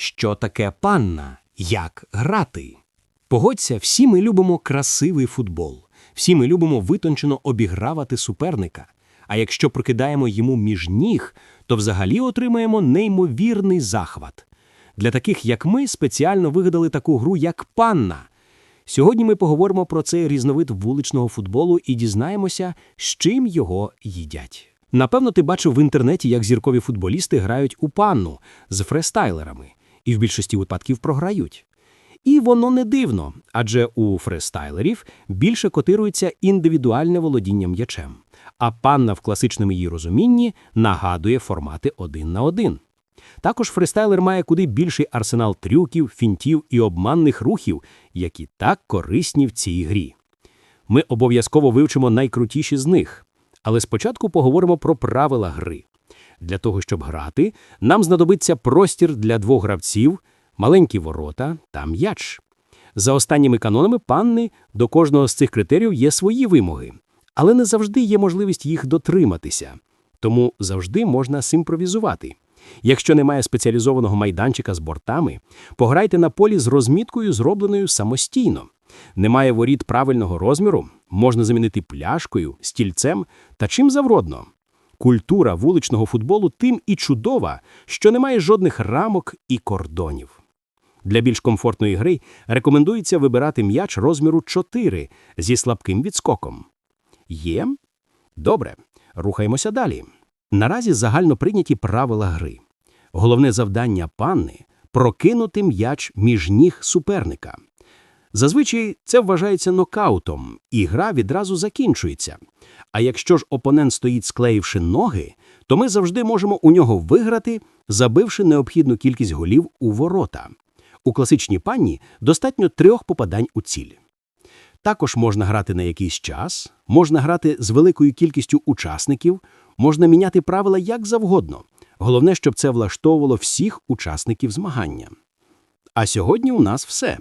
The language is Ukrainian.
Що таке панна? Як грати? Погодься, всі ми любимо красивий футбол. Всі ми любимо витончено обігравати суперника. А якщо прокидаємо йому між ніг, то взагалі отримаємо неймовірний захват. Для таких, як ми, спеціально вигадали таку гру, як панна. Сьогодні ми поговоримо про цей різновид вуличного футболу і дізнаємося, з чим його їдять. Напевно, ти бачив в інтернеті, як зіркові футболісти грають у панну з фрестайлерами, і в більшості випадків програють. І воно не дивно, адже у фрестайлерів більше котирується індивідуальне володіння м'ячем, а панна в класичному її розумінні нагадує формати один на один. Також фристайлер має куди більший арсенал трюків, фінтів і обманних рухів, які так корисні в цій грі. Ми обов'язково вивчимо найкрутіші з них, але спочатку поговоримо про правила гри. Для того, щоб грати, нам знадобиться простір для двох гравців, маленькі ворота та м'яч. За останніми канонами панни до кожного з цих критеріїв є свої вимоги, але не завжди є можливість їх дотриматися. Тому завжди можна симпровізувати. Якщо немає спеціалізованого майданчика з бортами, пограйте на полі з розміткою, зробленою самостійно. Немає воріт правильного розміру, можна замінити пляшкою, стільцем та чим завгодно. Культура вуличного футболу тим і чудова, що немає жодних рамок і кордонів. Для більш комфортної гри рекомендується вибирати м'яч розміру 4 зі слабким відскоком. Є? Добре, рухаємося далі. Наразі загально прийняті правила гри. Головне завдання панни – прокинути м'яч між ніг суперника. Зазвичай це вважається нокаутом, і гра відразу закінчується. А якщо ж опонент стоїть склеївши ноги, то ми завжди можемо у нього виграти, забивши необхідну кількість голів у ворота. У класичній панні достатньо трьох попадань у ціль. Також можна грати на якийсь час, можна грати з великою кількістю учасників, можна міняти правила як завгодно. Головне, щоб це влаштовувало всіх учасників змагання. А сьогодні у нас все.